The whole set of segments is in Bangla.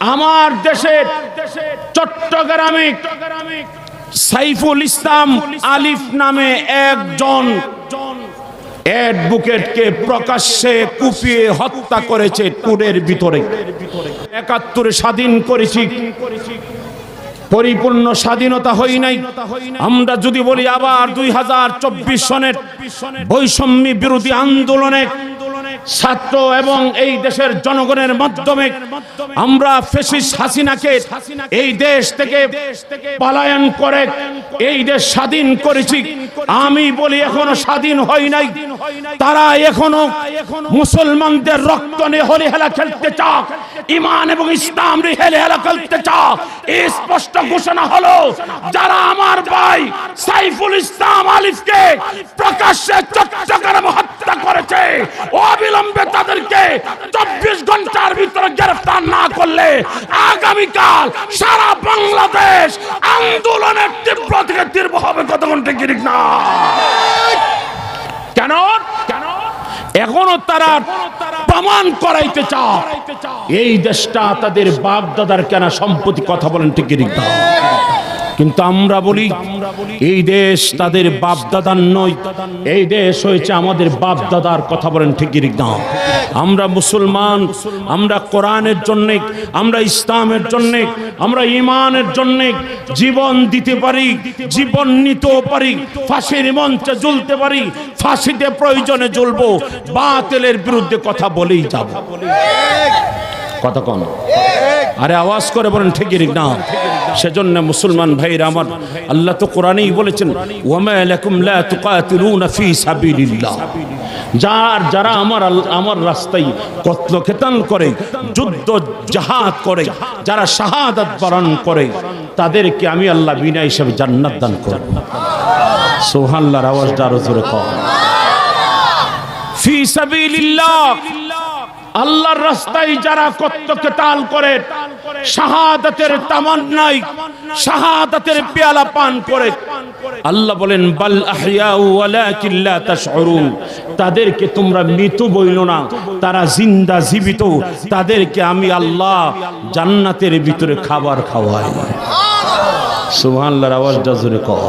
আমার দেশের চট্টগ্রামে সাইফুল ইসলাম আলিফ নামে একজন অ্যাডভোকেটকে প্রকাশ্যে কুপিয়ে হত্যা করেছে টুরের ভিতরে। একাত্তরে স্বাধীন করেছি। পরিপূর্ণ স্বাধীনতা হই নাই। আমরা যদি বলি আবার দুই হাজার চব্বিশ সনের বৈষম্য বিরোধী আন্দোলনে ছাত্র এবং এই দেশের জনগণের মাধ্যমে আমরা ফেসিস হাসিনাকে এই দেশ থেকে পালায়ন করে, এই দেশ স্বাধীন করেছি। আমি বলি এখনও স্বাধীন হয় নাই। তারা এখনও মুসলমানদের রক্ত নিয়ে হলি হেলা খেলতে চাক ইমান এবং ইসলাম নিয়ে হেলে হেলা খেলতে চাক স্পষ্ট ঘোষণা হলো, যারা আমার ভাই সাইফুল ইসলাম আলিফকে প্রকাশ্যে চট্টগ্রামে হত্যা করেছে অবিলম্বে তাদেরকে চব্বিশ ঘণ্টার ভিতরে গ্রেফতার না করলে আগামীকাল সারা বাংলাদেশ আন্দোলনের তীব্র থেকে তীব্র হবে। কত ঘণ্টা গিরিক না? কেন? কেন এখনও তারা প্রমাণ করাইতে চায়। এই দেশটা তাদের বাপ দাদার কেনা সম্পত্তি কথা বলেন ঠিক কিন্তু আমরা বলি, এই দেশ তাদের বাপ দাদার নয় এই দেশ হয়েছে আমাদের বাপ দাদার কথা বলেন ঠিকই না? আমরা মুসলমান, আমরা কোরআনের জন্য, আমরা ইসলামের জন্য, আমরা ইমানের জন্য জীবন দিতে পারি, জীবন নিতেও পারি, ফাঁসির মঞ্চে জ্বলতে পারি, ফাঁসিতে প্রয়োজনে জ্বলবো বাতিলের বিরুদ্ধে কথা বলেই যাব। কথা কম আরে আওয়াজ করে বলেন ঠিকই না। সেজন্য মুসলমান ভাইরা আমার, আল্লাহ তো কোরআনেই বলেছেন যার, যারা আমার আমার রাস্তায় কতল খেতান করে, যুদ্ধ জাহাদ করে, যারা শাহাদাত বরণ করে, তাদেরকে আমি আল্লাহ বিনা হিসেবে জান্নাত দান করব। সুবহানাল্লাহর আওয়াজটা আরও জোরে কর ফি সাবিলিল্লাহ। আল্লাহর রাস্তায় যারা কত্তকে তাল করে, শাহাদাতের তামান্নাই শাহাদাতের পেয়ালা পান করে। আল্লাহ বলেন, বাল আহইয়া ওয়ালাকিন লা তাশউরুন তাদেরকে তোমরা মৃত বইল না, তারা জিন্দা জীবিত। তাদেরকে আমি আল্লাহ জান্নাতের ভিতরে খাবার খাওয়াই। সুবহানাল্লাহর আওয়াজটা জোরে কর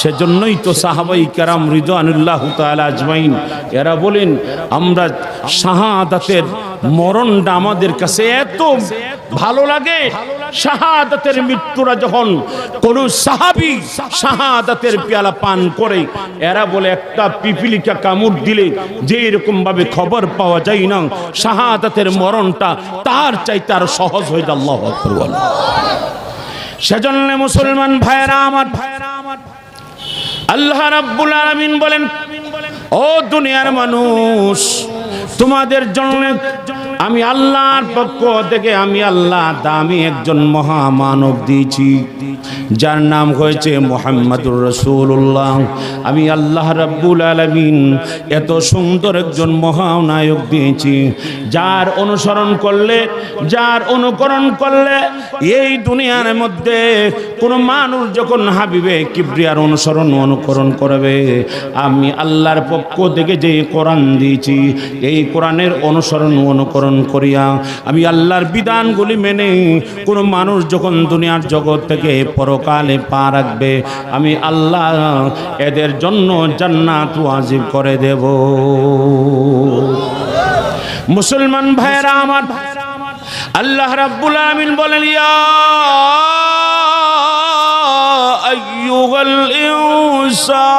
সেজন্যই তো সাহাবাই কেরাম রিদানুল্লাহ আজমাইন, এরা বলেন, আমরা শাহাদাতের মরণটা আমাদের কাছে এত ভালো লাগে, শাহাদাতের মৃত্যুরা যখন কোন সাহাবি শাহাদাতের পেয়ালা পান করে, এরা বলে, একটা পিপিলিকা কামড় দিলে যে এরকম ভাবে খবর পাওয়া যায় না, শাহাদাতের মরণটা তার চাইতে আরও সহজ হয়ে যায়, আল্লাহ সেজন্য মুসলমান ভাইরা আমার ভাইরা আল্লাহ রাব্বুল আলামিন বলেন ও দুনিয়ার মানুষ তোমাদের জন্য আমি আল্লাহর পক্ষ থেকে আমি আল্লাহ দামি একজন মহামানব দিয়েছি। যার নাম হয়েছে মোহাম্মদুর রসুল্লাহ আমি আল্লাহ রাব্বুল আলামিন এত সুন্দর একজন মহানায়ক দিয়েছি, যার অনুসরণ করলে, যার অনুকরণ করলে এই দুনিয়ার মধ্যে কোনো মানুষ যখন হাবিবে কিবরিয়ার অনুসরণ অনুকরণ করবে, আমি আল্লাহর পক্ষ থেকে যে কোরআন দিয়েছি, এই কোরআনের অনুসরণ অনুকরণ করিয়া আমি আল্লাহর বিধানগুলি মেনে কোনো মানুষ যখন দুনিয়ার জগৎ থেকে পরকালে পা রাখবে, আমি আল্লাহ এদের জন্য জান্নাত ওয়াজিব করে দেব। মুসলমান ভাইরা আমার, আল্লাহ রাব্বুল আমিন বলেন, ইয়া আইয়ুহাল ইনসান,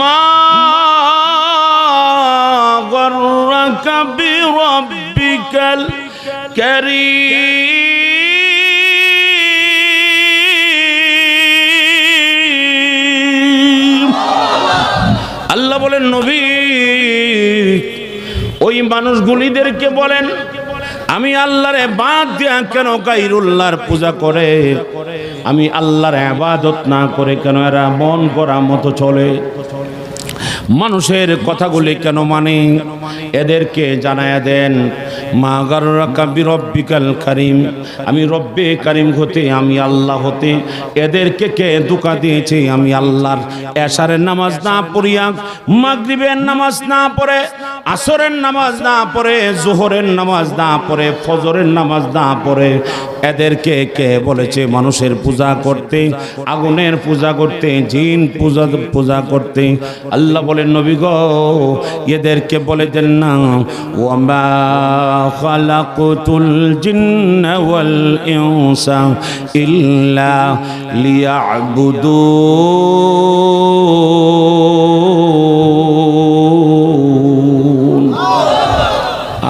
মা কারীম। আল্লাহ বলেন, নবী, ওই মানুষগুলিদেরকে বলেন, আমি আল্লাহরে বাদ দিয়া কেন গাইরুল্লাহর পূজা করে? আমি আল্লাহর আবাদত না করে কেন এরা মন করা মতো চলে? মানুষের কথাগুলি কেন মানে? এদেরকে জানায় দেন মা গাররাকা বিরব্বিকাল কারিম। আমি রব্বে কারিম হতে, আমি আল্লাহ হতে। এদেরকে কে ধোঁকা দিয়েছে? আমি আল্লাহর। এশারের নামাজ না পড়িয়া, মাগরিবের নামাজ না পড়ে, আসরের নামাজ না পড়ে, জোহরের নামাজ না পড়ে, ফজরের নামাজ না পড়ে। এদেরকে কে বলেছে? মানুষের পূজা করতে, আগুনের পূজা করতে, জিন পূজা পূজা করতে। আল্লাহ বলেন, নবী গো, এদেরকে বলে দেন না। ওয়ামা খালাকুতুল জিন্না ওয়াল ইনসা ইল্লা লিয়াবুদুন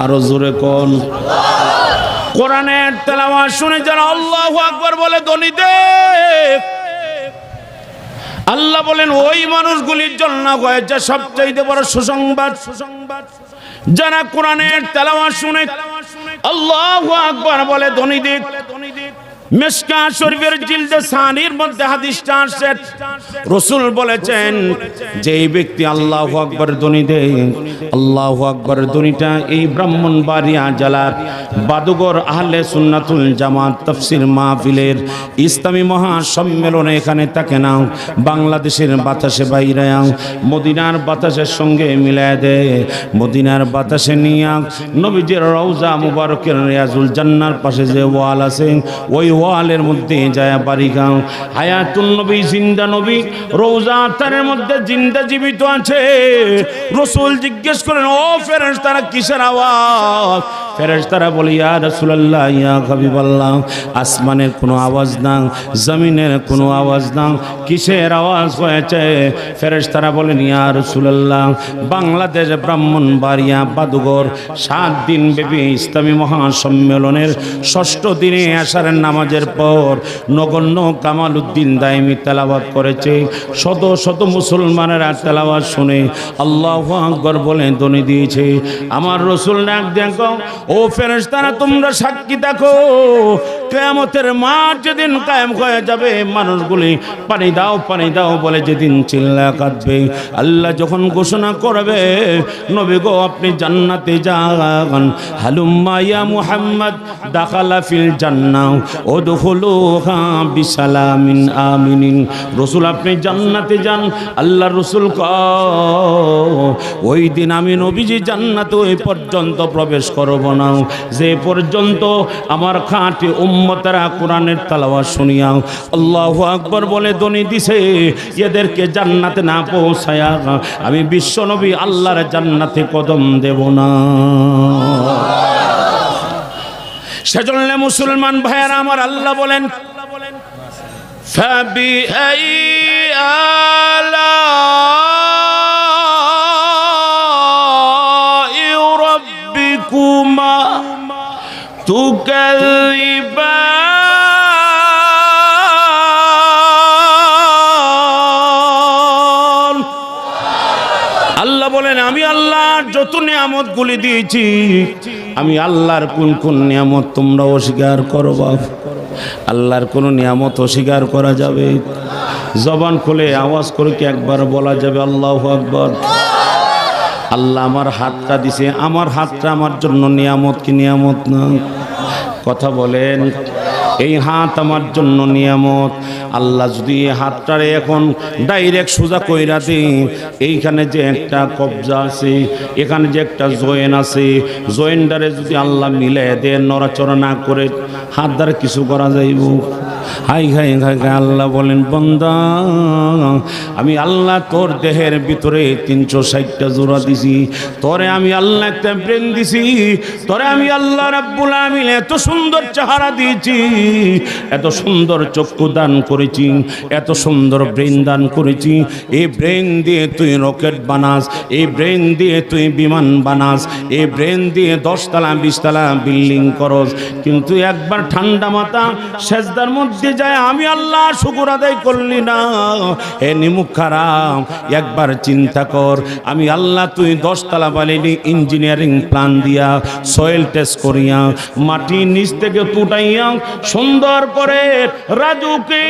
আরও জোরে কোন? কোরআনের তেলাওয়াত শুনে যারা আল্লাহু আকবার বলে দনি দে আল্লাহ বলেন, ওই মানুষগুলির জন্য হয়েছে সবচাইতে বড় সুসংবাদ সুসংবাদ। যারা কোরআনের তেলাওয়া শুনে আল্লাহ আকবর বলে ধনী দিক মেশকা শরীফের জিলদে সানির মধ্যে হাদিসটা আসছে। রসুল বলেছেন যে এই ব্যক্তি আল্লাহ আকবর ধ্বনি দেয়, আল্লাহ আকবর ধ্বনিটা এই ব্রাহ্মণ বাড়িয়া জেলার বাদুগর আহলে সুন্নাতুল জামাত তফসির মাহফিলের ইসলামী মহাসম্মেলনে এখানে থাকে না বাংলাদেশের বাতাসে বাইরে মদিনার বাতাসের সঙ্গে মিলায় দেয় মদিনার বাতাসে নিয়ে নবীজির রওজা মুবারকের রিয়াজুল জান্নার পাশে যে ওয়াল আছে, ওই ওয়ালের মধ্যে যায় বাড়ি গাও হায়াতুল নবী, জিন্দা নবী, রোজা তারের মধ্যে জিন্দা জীবিত আছে। রসুল জিজ্ঞেস করেন, ও ফেরেন তারা কিসের আওয়াজ? ফেরেশ তারা বলে, ইয়া রাসূলুল্লাহ, ইয়া হাবিবাল্লাহ, আসমানের কোনো আওয়াজ না জমিনের কোনো আওয়াজ না কিসের আওয়াজ হয়েছে? ফেরেশ তারা বলেন, ইয়া রাসূলুল্লাহ, বাংলাদেশ ব্রাহ্মণ বাড়িয়া বাদুগর সাত দিন ব্যাপী ইসলামী মহাসম্মেলনের ষষ্ঠ দিনে আসারের নামাজের পর নগণ্য কামাল উদ্দিন দায়মি তেলাবাদ করেছে। শত শত মুসলমানেরা তেলাবাদ শুনে আল্লাহ আকবর বলে ধ্বনি দিয়েছে। আমার রসুল ডাক দেখো ও ফেরেস তারা তোমরা সাক্ষী দেখো। কেয়ামতের মাঠ যেদিন কায়েম হয়ে যাবে, মানুষগুলি পানি দাও পানি দাও বলে যেদিন চিল্লা কাঁদবে। আল্লাহ যখন ঘোষণা করবে, নবী গো, আপনি জান্নাতে যান। হালুম্মা ইয়া মুহাম্মদ, দাখালা ফিল জান্নাও ও জান্নাহ ওদখুলুহা বিসালামিন আমিনিন। রসুল, আপনি জান্নাতে যান, আল্লাহ রসুল ক, ওই দিন আমি নবীজি জান্নাতে ওই পর্যন্ত প্রবেশ করব না যে পর্যন্ত আমার খাঁটি উম্মতেরা কোরআনের তালাওয়া শুনিয়া আল্লাহ আকবর বলে দনি দিছে এদেরকে জান্নাতে না পৌঁছায়া আমি বিশ্ব নবী আল্লাহর জান্নাতে কদম দেব না সেজন্য মুসলমান ভাইয়ারা আমার আল্লাহ বলেন فبأي آلاء আল্লাহ বলেন, আমি আল্লাহর যত নিয়ামত গুলি দিয়েছি, আমি আল্লাহর কোন কোন নিয়ামত তোমরা অস্বীকার করো বাপ। আল্লাহর কোন নিয়ামত অস্বীকার করা যাবে? জবান খুলে আওয়াজ করে কি একবার বলা যাবে? আল্লাহ আকবর। আল্লাহ আমার হাতটা দিছে, আমার হাতটা আমার জন্য নিয়ামত কি নিয়ামত না? কথা বলেন, এই হাত আমার জন্য নিয়ামত। আল্লাহ যদি এই হাতটারে এখন ডাইরেক্ট সোজা কইরা দিই এইখানে যে একটা কবজা আছে, এখানে যে একটা জয়েন আছে, জয়েনটারে যদি আল্লাহ মিলে দেন, নড়াচড়া না করে হাত দ্বারা কিছু করা যাইব। হাই হাই হাই আল্লাহ বলেন, বন্দা, আমি আল্লাহ তোর দেহের ভিতরে তিনশো ষাটটা জোড়া দিছি। তোরে আমি আল্লাহ একটা ব্রেন দিছি। তোরে আমি আল্লাহ রাব্বুল আমিন এত সুন্দর চেহারা দিয়েছি, এত সুন্দর চক্ষু দান করেছি, এত সুন্দর ব্রেন দান করেছি। এই ব্রেন দিয়ে তুই রকেট বানাস, এই ব্রেন দিয়ে তুই বিমান বানাস, এই ব্রেন দিয়ে দশতলা বিশতলা বিল্ডিং করস। কিন্তু একবার ঠান্ডা মাথা, সেজদার মধ্যে দিয়ে যায়, আমি আল্লাহ শুকুর আদায় করলি না। হে নিমুখ খারাপ, একবার চিন্তা কর, আমি আল্লাহ তুই দশতলা বালিনি ইঞ্জিনিয়ারিং প্ল্যান দিয়া সয়েল টেস্ট করিয়া মাটি নিচ থেকে তুটাইয়া, সুন্দর করে রাজুকে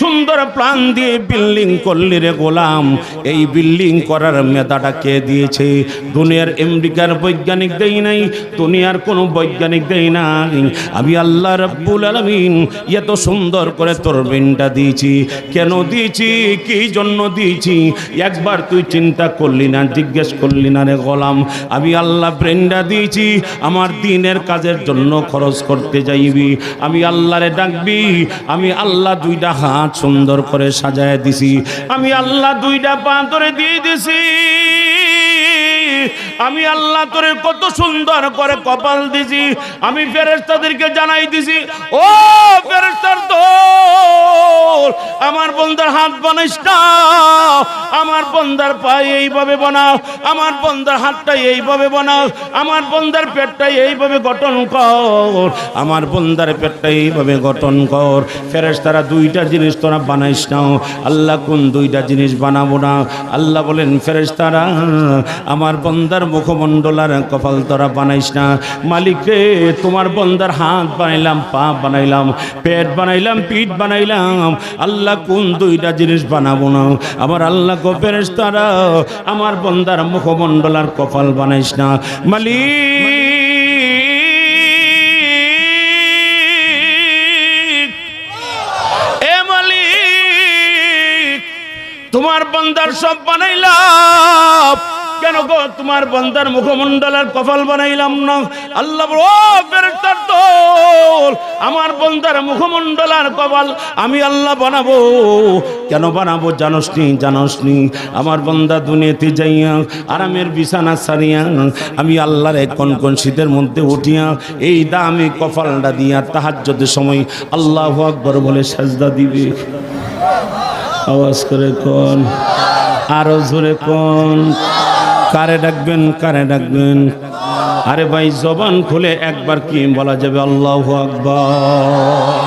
সুন্দর প্ল্যান দিয়ে বিল্ডিং করলি রে গোলাম। এই বিল্ডিং করার মেধাটা কে দিয়েছে? দুনিয়ার আমেরিকার বৈজ্ঞানিক দেই নাই, দুনিয়ার কোনো বৈজ্ঞানিক দেই নাই। আমি আল্লাহ রব্বুল আলমিন, এত সুন্দর করে তোর বেনটা দিয়েছি। কেন দিয়েছি? কি জন্য দিয়েছি? একবার তুই চিন্তা করলি না, জিজ্ঞেস করলি না রে গোলাম। আমি আল্লাহ ব্রেনটা দিয়েছি, আমার দিনের কাজের জন্য খরচ করতে যাইবি। আমি আল্লাহরে ডাকবি, আমি আল্লাহ দুইটা হাত সুন্দর করে সাজায় দিছি। আমি আল্লাহ দুইটা পা ধরে দিয়ে দিছি। আমি আল্লাহ তোরে কত সুন্দর করে কপাল দিছি, আমি ফেরেস্তাদেরকে জানাই দিছি, ও ফেরেস্তার দোল, আমার বন্দার হাত বানাইস না, আমার বন্দার পায়ে এইভাবে বানাও, আমার বন্দার হাতটা এইভাবে বানাও, আমার বন্দার পেটটা এইভাবে গঠন কর, আমার বন্দার পেটটা এইভাবে গঠন কর ফেরেস্তারা দুইটা জিনিস তোরা বানাইস না, আল্লাহ কোন দুইটা জিনিস বানাবো না, আল্লাহ বলেন ফেরেস্তারা আমার বন্দার মুখমণ্ডল আর কপাল তোরা বানাইস না। মালিক রে তোমার বন্দার হাত বানাইলাম, পা বানাইলাম, পেট বানাইলাম, পিঠ বানাইলাম। আল্লাহ কোন দুইটা জিনিস বানাবো না? আমার আল্লাহ গো ফেরেস্তারা আমার বন্দার মুখমণ্ডল আর কপাল বানাইস না। মালিক, তোমার বন্দার সব বানাইলাম। কেন গো? তোমার বন্দার মুখমণ্ডল আর কপাল বানাইলাম না। আল্লাহ ফেরেশতার দল, আমার বন্দার মুখমণ্ডল আর কপাল আমি আল্লাহ বানাবো। কেন বানাবো জানোস নি জানোস নি? আমার বন্দা দুনিয়াতে যাইয়া, আরামের বিছানা সারিয়া আমি আল্লাহর এক কোন কোন শীতের মধ্যে উঠিয়া, এই দা দামি কপালটা দিয়া তাহাজ্জুদের সময় আল্লাহু আকবর বলে সাজদা দিবে। আওয়াজ করে কোন, আরও জোরে কোন। কারে ডাকবেন কারে ডাকবেন? আরে ভাই, জবান খুলে একবার কি বলা যাবে? আল্লাহ আকবর।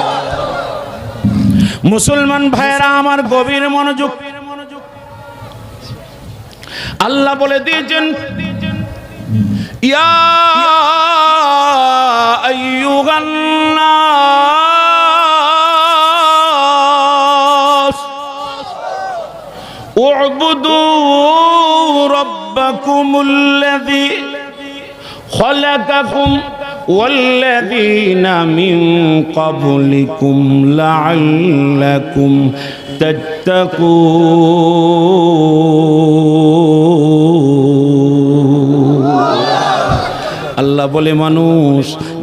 মুসলমান ভাইয়েরা, আমার গভীর মনোযোগ। আল্লাহ বলে দিয়েছেন, ইয়া উবুদু রব্ব ربكم الذي خلقكم والذين من قبلكم لعلكم تتقون আল্লাহ বলে মানুষ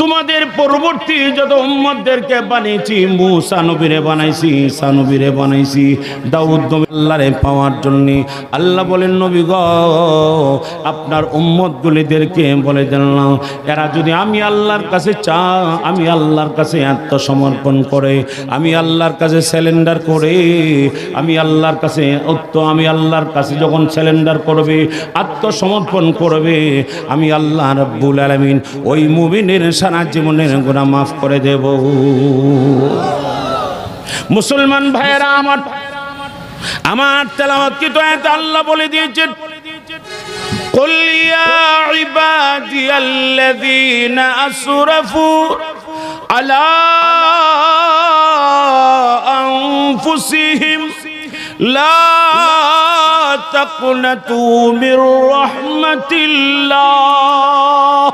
তোমাদের পরবর্তী যত উম্মতদেরকে বানিয়েছি, মুসা নবীরে বানাইছি, ঈসা নবীরে বানাইছি, দাউদ নবী আল্লাহরে পাওয়ার জন্য। আল্লাহ বলেন, নবী গ, আপনার উম্মতগুলিদেরকে বলে দিলাম এরা যদি আমি আল্লাহর কাছে চা আমি আল্লাহর কাছে আত্মসমর্পণ করে, আমি আল্লাহর কাছে স্যালেন্ডার করে, আমি আল্লাহর কাছে অত্য, আমি আল্লাহর কাছে যখন স্যালেন্ডার করবে, আত্মসমর্পণ করবে, আমি আল্লাহ রব্বুল আলমিন ওই মুমিনের সারা জীবনের গুণা মাফ করে দেব মুসলমান ভাইয়েরা আমার আমার তেলাওয়াত কি তো এত আল্লাহ বলে দিয়েছেন قل يا عبادي الذين أسرفوا على أنفسهم لا تقنطوا من رحمة الله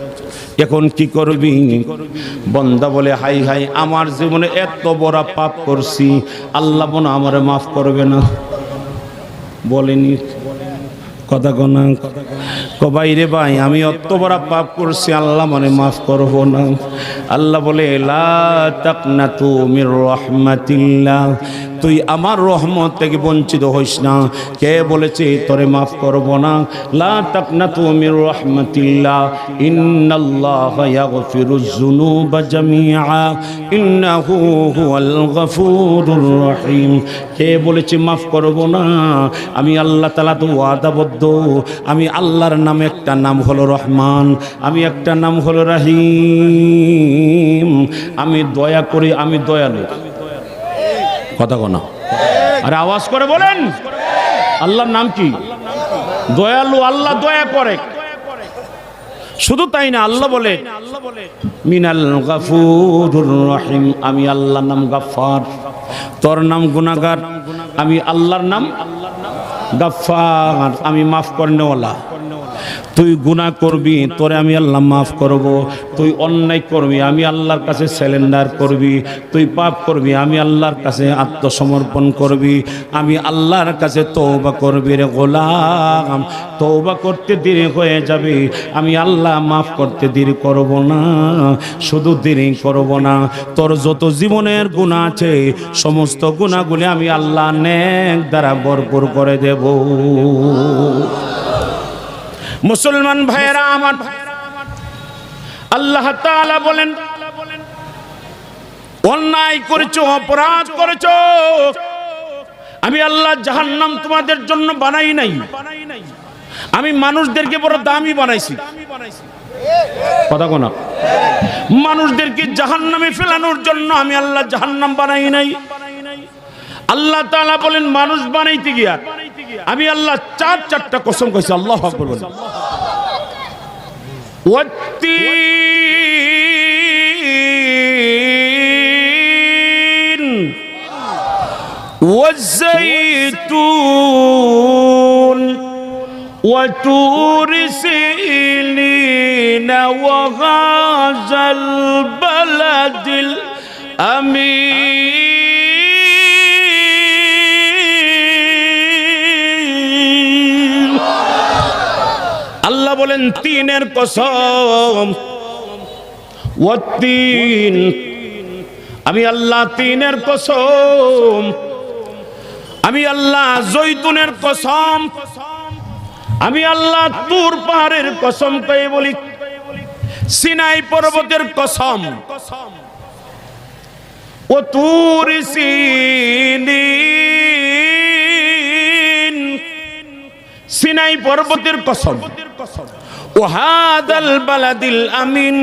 এখন কি করবি? বন্দা বলে, হাই হাই, আমার জীবনে এত বড় পাপ করছি। আল্লাহ বোন আমার মাফ করবে না। বলেনি। কথা কনা কবাই রে ভাই, আমি অত বড় পাপ করছি, আল্লাহ মানে মাফ করব না। আল্লাহ বলে, লা তাকনাতু মির রাহমাতিল্লাহ। তুই আমার রহমত থেকে বঞ্চিত হইস না। কে বলেছে, তোরে মাফ করব না? লা তাকনাতু মির রাহমাতিল্লাহ। ইন্নাল্লাহ ইয়াগফিরুজ যুনুবা জামিআ। ইন্নাহু হুয়াল গফুরুর রহিম। কে বলেছে, মাফ করব না? আমি আল্লাহ তাআলা তো ওয়াদাবদ্ধ। আমি আল্লাহর নামে একটা নাম হলো রহমান। আমি একটা নাম হলো রাহিম। আমি দয়া করি, আমি দয়ালু। কথা কনা আরে আওয়াজ করে বলেন। আল্লাহর নাম কি? দয়ালু আল্লাহ দয়া করে। শুধু তাই না, আল্লাহ বলে, মিনাল গাফুরুর রহিম, আমি আল্লাহর নাম গাফফার। তোর নাম গুনাহগার, আমি আল্লাহর নাম গাফফার। আমি মাফ করনেওয়ালা। তুই গুনাহ করবি, তোরে আমি আল্লাহ মাফ করব। তুই অন্যায় করবি, আমি আল্লাহর কাছে স্যালেন্ডার করবি। তুই পাপ করবি, আমি আল্লাহর কাছে আত্মসমর্পণ করবি। আমি আল্লাহর কাছে তৌবা করবি রে গোলাম। তৌবা করতে দেরি হয়ে যাবে, আমি আল্লাহ মাফ করতে দেরি করব না। শুধু দেরি করব না, তোর যত জীবনের গুণা আছে, সমস্ত গুণাগুলি আমি আল্লাহ নেক দ্বারা ভরপুর করে দেব। মুসলমান ভাইয়েরা আমার আল্লাহ তাআলা বলেন, অন্যায় করেছ, অপরাধ করেছ, আমি আল্লাহ জাহান্নাম তোমাদের জন্য বানাই নাই। আমি মানুষদেরকে বড় দামি বানাইছি। কথা কোনা মানুষদেরকে জাহান্নামে ফেলানোর জন্য আমি আল্লাহ জাহান্নাম বানাই নাই। আল্লাহ তাআলা বলেন, মানুষ বানাইতে গিয়া আমি আল্লাহ চার চারটা কসম কইছি আল্লাহ আকবার বলেন والتين والزيتون وتور سينين وهذا البلد الأمين বলেন, তিনের কসম। ও তিন আমি আল্লাহ তিনের কসম। আমি আল্লাহ জৈতুনের কসম। আমি আল্লাহ তুর পাহাড়ের কসম পেয়ে বলি। সিনাই পর্বতের কসম। ও তুর সিনিন। সিনাই পর্বতের কসম। বালাদিল আমিন।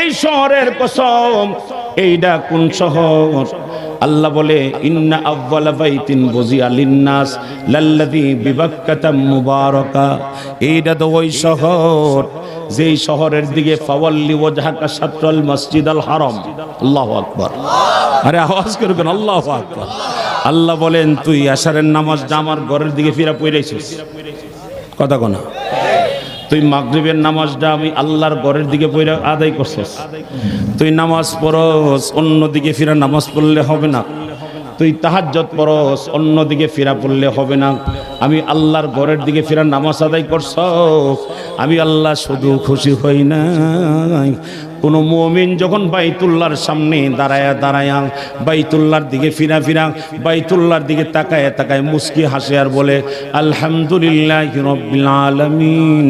এই শহরের কসম এইটা কোন শহর? আল্লাহ বলে এইটা তো ওই শহর, যেই শহরের দিকে আরে আওয়াজ করবেন আল্লাহু আকবার। আল্লাহ বলেন, তুই আশারের নামাজ আমার ঘরের দিকে ফিরা পড়েছিস কথা কোনা তুই মাগরীবের নামাজটা আমি আল্লাহর ঘরের দিকে পড়ে আদায় করছিস। তুই নামাজ পড়স, অন্যদিকে ফিরা নামাজ পড়লে হবে না। তুই তাহাজ্জত পড়স, অন্যদিকে ফিরা পড়লে হবে না। আমি আল্লাহর ঘরের দিকে ফিরা নামাজ আদায় করছ আমি আল্লাহ শুধু খুশি হই নাই। কোন মুমিন যখন বাইতুল্লাহর সামনে দাঁড়ায়া দাঁড়ায়া বাইতুল্লার দিকে ফিরা ফিরা বাইতুল্লার দিকে তাকায় তাকায় মুস্কি হাসে আর বলে, আলহামদুলিল্লাহ আলামিন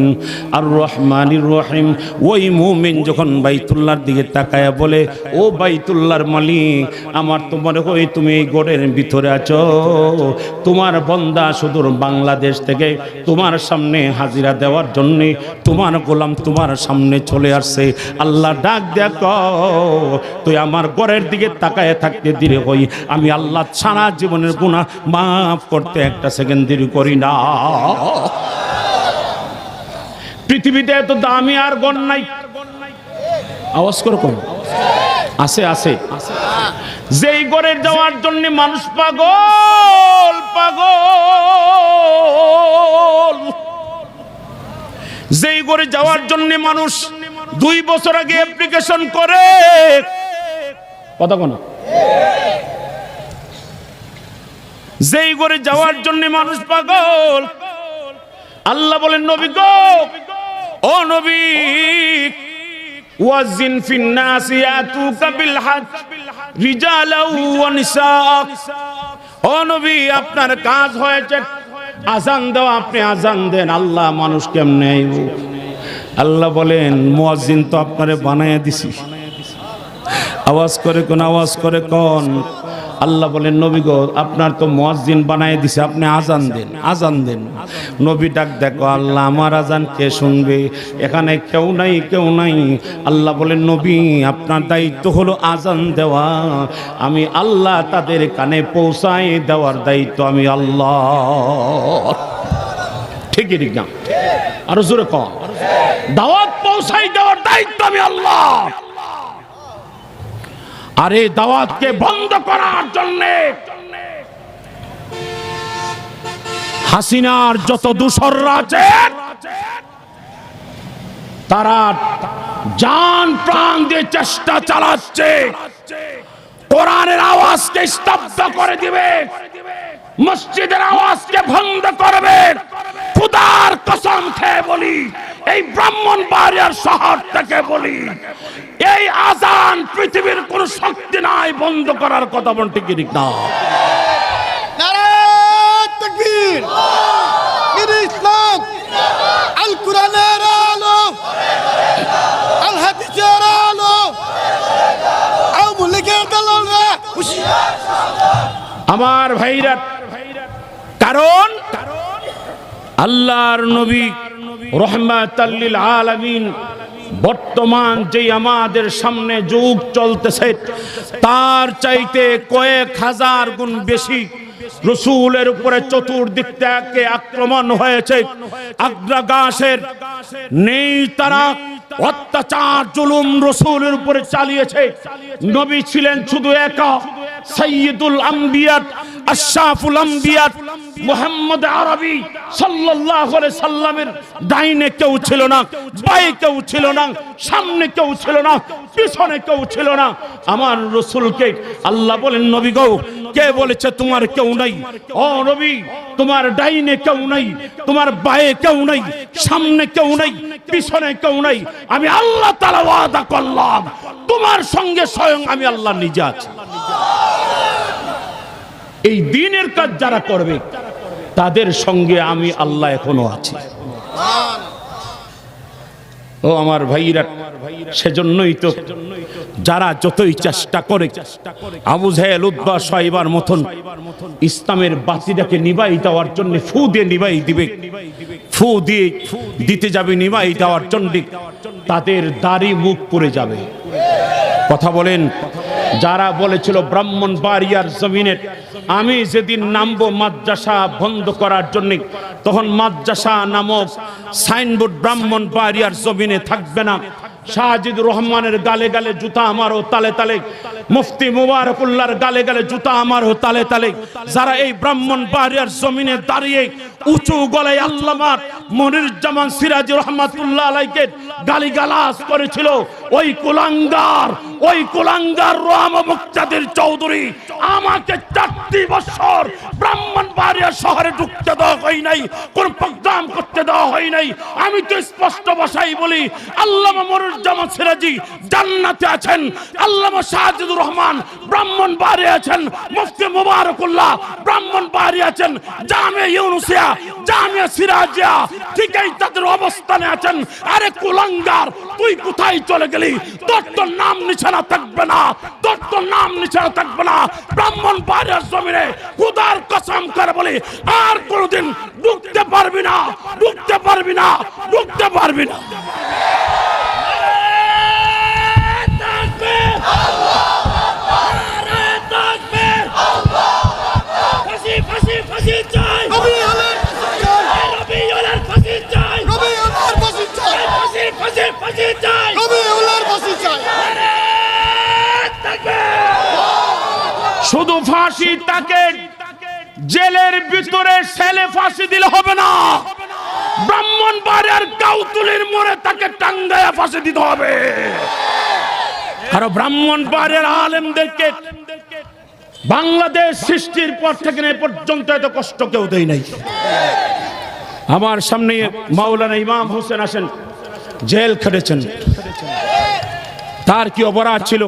আর রহমানির রহিম। ওই মুমিন যখন বাইতুল্লার দিকে তাকায়া বলে, ও বাইতুল্লাহর মালিক, আমার তো মনে হয় তুমি এই গড়ের ভিতরে আছো। তোমার বন্দা সুদূর বাংলাদেশ থেকে তোমার সামনে হাজিরা দেওয়ার জন্য তোমার গোলাম তোমার সামনে চলে আসছে। আল্লাহ ডাক দেখ তুই আমার ঘরের দিকে তাকায় থাকতে ধীরে হই। আমি আল্লাহ ছাড়া জীবনের গুণা মাফ করতে একটা সেকেন্ড দেরি করি না। পৃথিবীতে এত দামি আর গণ নাই। আওয়াজ করো কম। আছে আছে। যেই ঘরে যাওয়ার জন্য মানুষ পাগল পাগল। যেই ঘরে যাওয়ার জন্য মানুষ দুই বছর আগে অ্যাপ্লিকেশন করে। কথা কোন যেই ঘরে যাওয়ার জন্য মানুষ পাগল, আল্লাহ বলেন, নবী গো, ও নবী, ওয়াজিন ফিন নাস ইয়াতুকা বিল হজ রিজালাও ওয়া নিসা ও নবী, আপনার কাজ হয়েছে আজান দাও, আপনি আজান দেন, আল্লাহ মানুষ কেমনে আল্লাহ বলেন, মুয়াজ্জিন তো আপনারে বানায় দিছি। আওয়াজ করে কোন, আওয়াজ করে কোন। আল্লাহ বলেন, নবী গো, আপনার তো মুয়াজ্জিন বানায় দিছে, আপনি আজান দেন আজান দেন। নবী ডাক, দেখো, আল্লাহ, আমার আজান কে শুনবে? এখানে কেউ নাই কেউ নাই। আল্লাহ বলেন, নবী, আপনার দায়িত্ব হলো আজান দেওয়া। আমি আল্লাহ তাদের কানে পৌঁছায় দেওয়ার দায়িত্ব আমি আল্লাহ। ঠিকই ঠিক না? আরও জোরে কম দাওয়াত পৌঁছাই দেওয়ার দায়িত্ব আমি আল্লাহ। আর এই দাওয়াতকে বন্ধ করার জন্য হাসিনার যত দূষররা আছে, তারা জান প্রাণ দিয়ে চেষ্টা চালাচ্ছে। কোরআনের আওয়াজকে স্তব্ধ করে দিবে, মসজিদের আওয়াজকে বন্ধ করবে। খুদার কসম খেয়ে বলি এই ব্রাহ্মণ বাড়িয়ার শহর থেকে বলি এই আজান পৃথিবীর কোন শক্তি নাই বন্ধ করার কথা বলতে কি ঠিক না? নারায়ণ তাকবীর। ঈদ ইসলাম আল। কোরআনের আলো। আল হাদিসের আলো আওয়ামী লীগের দালালরা আমার ভাইরা কারণ আল্লাহর নবী রহমাতাল্লিল আলামিন, বর্তমান যে আমাদের সামনে যুগ চলতেছে, তার চাইতে কয়েক হাজার গুণ বেশি রসুলের উপরে চতুর্দিক থেকে আক্রমণ হয়েছে। আগ্রাগাসের নেই তারা অত্যাচার, জুলুম রসুলের উপরে চালিয়েছে। নবী ছিলেন শুধু একা সৈয়দুল আম্বিয়াত, আশরাফুল আম্বিয়াত মুহাম্মদ আরবি সাল্লাল্লাহু আলাইহি সাল্লামের ডাইনে কেউ ছিল না, বায়ে কেউ ছিল না, সামনে কেউ ছিল না, পিছনে কেউ ছিল না। আমার রসুলকে আল্লাহ বলেন, নবী গো, কে বলেছে তোমার কেউ নাই? ও নবী, তোমার ডাইনে কেউ নাই, তোমার বায়ে কেউ নাই, সামনে কেউ নাই, পিছনে কেউ নাই। আমি আল্লাহ তাআলা ওয়াদা করলাম, তোমার সঙ্গে স্বয়ং আমি আল্লাহ নিজে আছি। এই দিনের কাজ যারা করবে তাদের সঙ্গে আমি আল্লাহ এখনও আছি। ও আমার ভাইরা, সেজন্যই তো যারা যতই চেষ্টা করে, আবু জাহেল উদ্বা সাইবার মতন ইসলামের বাতিটাকে নিবাই দেওয়ার জন্য ফু দিয়ে নিবাই দিবে, ফু দিয়ে দিতে যাবে, নিবাই দেওয়ার জন্য তাদের দাড়ি মুখ পড়ে যাবে। কথা বলেন, যারা বলেছিল ব্রাহ্মণ বাড়িয়ার জমিনের আমি যেদিন নামবো মাদ্রাসা বন্ধ করার জন্য, তখন মাদ্রাসা নামক সাইনবোর্ড ব্রাহ্মণ বাড়িয়ার জমিনে থাকবে না। শাহজিদুর রহমানের গালে গালে জুতা আমারও তালে তালে, মুফতি মুবারকুল্লাহর গালে গালে জুতা আমারও তালে তালে। যারা এই ব্রাহ্মণ বাড়িয়ার জমিনে দাঁড়িয়ে উঁচু গলায় আল্লামার মনির জামান সিরাজ রহমাতুল্লাহ আলাইকে গালিগালাজ করেছিল ওই কুলাঙ্গার ওই কুলাঙ্গার রাম মুক্তাদির চৌধুরী আমাকে চারটি বছর ব্রাহ্মণ বাড়িয়া শহরে ঢুকতে দেওয়া হয় নাই, কোন প্রোগ্রাম করতে দেওয়া হয় নাই। আমি তো স্পষ্ট ভাষাই বলি, আল্লামা মনিরুজ্জামান সিরাজি জান্নাতে আছেন, আল্লামা শাহজিদুর রহমান ব্রাহ্মণ বাড়ি আছেন, মুফতি মুবারকুল্লাহ ব্রাহ্মণ বাড়ি আছেন জামিয়া ইউনুসিয়া জামিয়া সিরাজিয়া ঠিকই তাদের অবস্থানে আছেন। আরে কুলাঙ্গার, তুই কোথায় চলে গেলি? তোর তো নাম নিশানা থাকবে না। তোর তো নাম নিশানা থাকবে না। ব্রাহ্মণ বাড়ির জমিনে খুদার কসম করে বলি, আর কোনোদিন ঢুকতে পারবি না, ঢুকতে পারবি না, ঢুকতে পারবি না। ফাঁসি শুধু ফাঁসি তাকে জেলের ভিতরে ছেলে ফাঁসি দিলে হবে না। ব্রাহ্মণ বাড়ির কাউতুলির মোড়ে তাকে টাঙ্গায়া ফাঁসি দিতে হবে। আর বাড়ির আলেমদেরকে বাংলাদেশ সৃষ্টির পর থেকে এ পর্যন্ত এত কষ্ট কেউ দেয় নাই। আমার সামনে মাওলানা ইমাম হোসেন আসেন, জেল খেটেছেন। তার কি অপরাধ ছিল?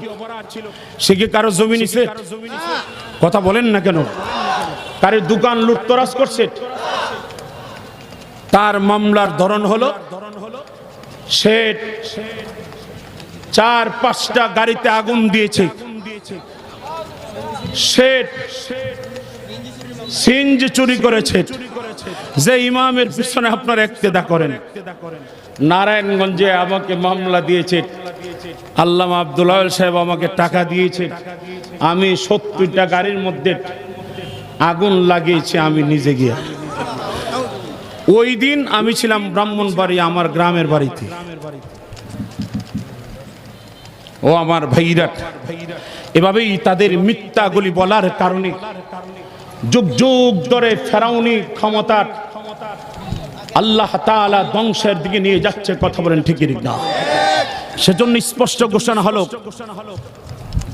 সে কি কারও জমি নিছে কথা বলেন না কেন? কারও দোকান লুটতরাজ করছে? তার মামলার ধরন হলো, সে চার পাঁচটা গাড়িতে আগুন দিয়েছে। সে সিঞ্জ চুরি করেছে। যে ইমামের পিছনে আপনার একতেদা করেন। নারায়ণগঞ্জে আমাকে মামলা দিয়েছে। আল্লামা আব্দুল সাহেব আমাকে টাকা দিয়েছে। আমি সত্তরটা গাড়ির মধ্যে আগুন লাগিয়েছি, আমি নিজে গিয়া। ওই দিন আমি ছিলাম ব্রাহ্মণবাড়ি, আমার গ্রামের বাড়িতে। ও আমার ভাইরাট এভাবেই তাদের মিথ্যাগুলি বলার কারণে যুগ যুগ ধরে ফেরাউনি ক্ষমতার আল্লাহ তাআলা ধ্বংসের দিকে নিয়ে যাচ্ছে, কথা বলেন ঠিকই না সেজন্য স্পষ্ট ঘোষণা হলো,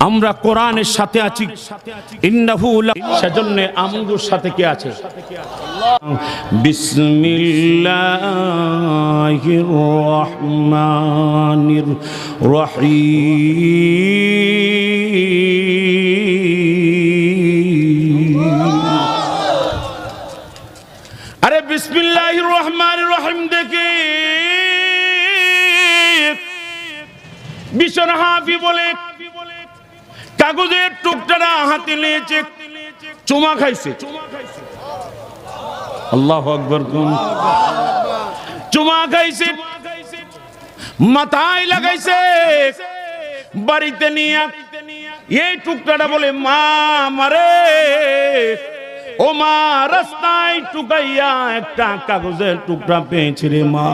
আমরা কোরআনের সাথে আছি। সেজন্য আমগুর সাথে কে আছে? বিসমিল্লাহির রহমানির রহিম। আরে বিসমিল্লাহির রহমানির রহিম দেখি। বিশন হাফি বলে কাগজের টুকটাটা হাতে নিয়েছে, চুমা খাইছে। আল্লাহ আকবর চুমা খাইছে, মাথায় লাগাইছে, বাড়িতে নিয়ে এই টুকটাটা বলে, মা, মারে, ও মা, রাস্তায় টুকাইয়া একটা কাগজের টুকরা পেয়েছি রে মা।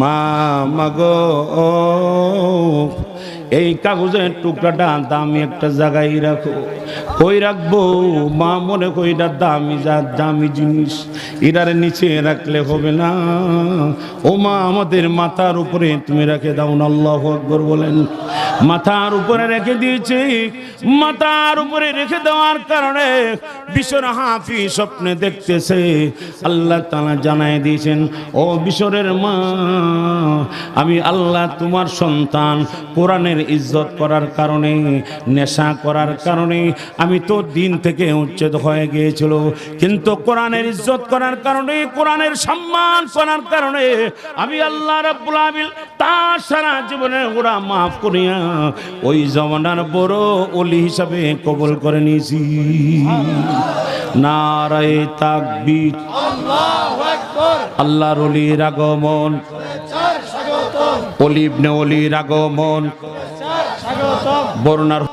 মা মাগো এই কাগজের টুকরাটা দামি একটা জায়গায় রাখো। কই রাখব? মা মনে কইটা দামি যা, দামি জিনিস। এটার নিচে রাখলে হবে না। ও মা, আমাদের মাথার উপরে তুমি রাখে দাও না, আল্লাহ বলেন। মাথার উপরে রেখে দিয়েছি। মাথার উপরে রেখে দেওয়ার কারণে বিশ্বর হাফি স্বপ্নে দেখতেছে। আল্লাহ তালা জানাই দিয়েছেন, ও বিশ্বরের মা, আমি আল্লাহ তোমার সন্তান কোরআনের ইজ্জত করার কারণে, নেশা করার কারণে, আমি তো দিন থেকে উচ্ছেদ হয়ে গিয়েছিল। কিন্তু কোরআনের ইজ্জত করার কারণে, কোরআনের সম্মান করার কারণে, আমি আল্লাহ রাব্বুল আলামিন তার সারা জীবনে ওরা মাফ করিয়া ওই জমানার বড় অলি হিসাবে কবল করে নিয়েছি। নারায় তাকবীর। আল্লাহর অলির আগমন। অলিবনে অলির আগমন। বর্ণার